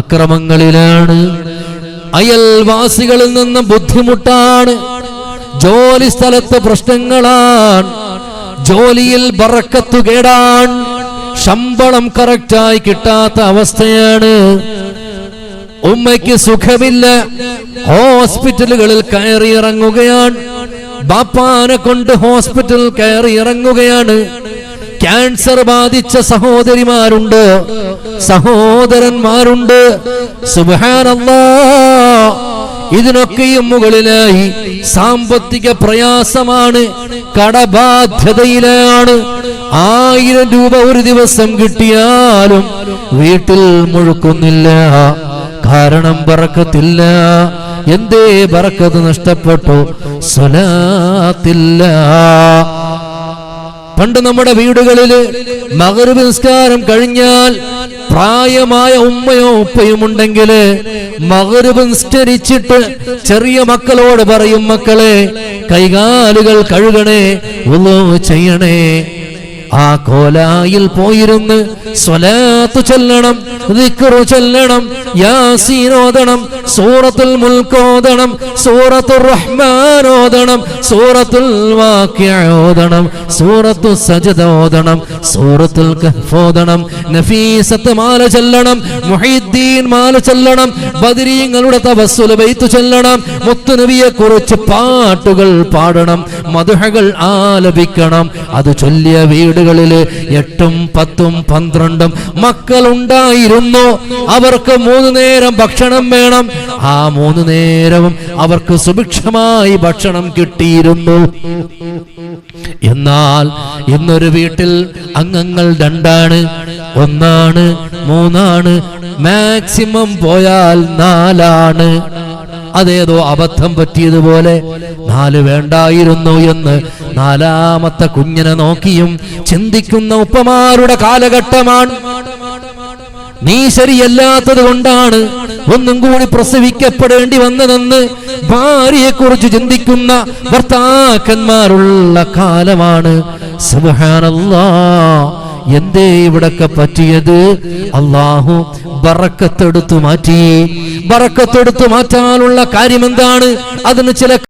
അക്രമങ്ങളിലാണ്. അയൽവാസികളിൽ നിന്ന് ബുദ്ധിമുട്ടാണ്. ജോലി സ്ഥലത്ത് പ്രശ്നങ്ങളാണ്. ജോലിയിൽ ബറക്കത്തു കേടാൻ ശമ്പളം കറക്റ്റായി കിട്ടാത്ത അവസ്ഥയാണ്. ഉമ്മയ്ക്ക് സുഖമില്ല. ഹോസ്പിറ്റലുകളിൽ കയറി ഇറങ്ങുകയാണ് ബാപ്പാനെ കൊണ്ട് ഹോസ്പിറ്റലിൽ കയറി ഇറങ്ങുകയാണ് ക്യാൻസർ ബാധിച്ച സഹോദരിമാരുണ്ട്. സഹോദരന്മാരുണ്ട്. ഇതിനൊക്കെയും മുകളിലായി സാമ്പത്തിക പ്രയാസമാണ് കടബാധ്യതയിലാണ്. ആയിരം രൂപ ഒരു ദിവസം കിട്ടിയാലും വീട്ടിൽ മുഴുക്കുന്നില്ല. കാരണം പറക്കത്തില്ല എന്തേ പറക്കത് നഷ്ടപ്പെട്ടു? സ്വലാത്തില്ല. പണ്ട് നമ്മുടെ വീടുകളിൽ മകരവ് നിസ്കാരം കഴിഞ്ഞാൽ പ്രായമായ ഉമ്മയോ ഉപ്പയും ഉണ്ടെങ്കിൽ മകരവ് നിസ്കരിച്ചിട്ട് ചെറിയ മക്കളോട് പറയും മക്കളെ കൈകാലുകൾ കഴുകണേ ഉള്ളോ ചെയ്യണേ. ആ കോലായിൽ പോയിരുന്ന് സ്വലാത്തു ചെല്ലണം ചെല്ലണം ചൊല്ലണം യാസീൻ ഓതണം സൂറത്തുൽ മുൽക്കോദണം സൂറത്തുർ റഹ്മാൻ ഓതണം സൂറത്തുൽ വാക്യോദണം സൂറത്തു സജദ ഓതണം സൂറത്തുൽ കഹ്ഫോദണം നഫീസത്ത് മാല ചൊല്ലണം മുഹീദ്ദീൻ മാല ചൊല്ലണം ബദരീങ്ങളുടെ തവസ്സുൽ ബൈത്ത് ചൊല്ലണം മുത്തുനബിയെ കുറിച്ച് പാട്ടുകൾ പാടണം മധുഹകൾ ആലപിക്കണം. അത് ചൊല്ലിയ വീടുകളിൽ എട്ടും പത്തും പന്ത്രണ്ടും മക്കളുണ്ടായിരുന്നു. അവർക്ക് നേരം ഭക്ഷണം വേണം. ആ മൂന്ന് നേരവും അവർക്ക് സുഭിക്ഷമായി ഭക്ഷണം കിട്ടിയിരുന്നു. എന്നാൽ ഇന്നൊരു വീട്ടിൽ അംഗങ്ങൾ രണ്ടാണ്. ഒന്നാണ് മൂന്നാണ് മാക്സിമം പോയാൽ നാലാണ്. അതേതോ അബദ്ധം പറ്റിയതുപോലെ നാല് വേണ്ടായിരുന്നു എന്ന് നാലാമത്തെ കുഞ്ഞിനെ നോക്കിയും ചിന്തിക്കുന്ന ഉപ്പമാരുടെ കാലഘട്ടമാണ്. നീ ശരിയല്ലാത്തത് കൊണ്ടാണ് ഒന്നും കൂടി പ്രസവിക്കപ്പെടേണ്ടി വന്നതെന്ന് ഭാര്യയെ കുറിച്ച് ചിന്തിക്കുന്ന ഭർത്താക്കന്മാരുള്ള കാലമാണ്. എന്തേ ഇവിടൊക്കെ പറ്റിയത്? അള്ളാഹു ബറക്കത്തെടുത്തു മാറ്റി. ബറക്കത്തെടുത്തു മാറ്റാനുള്ള കാര്യം എന്താണ് അതിന് ചില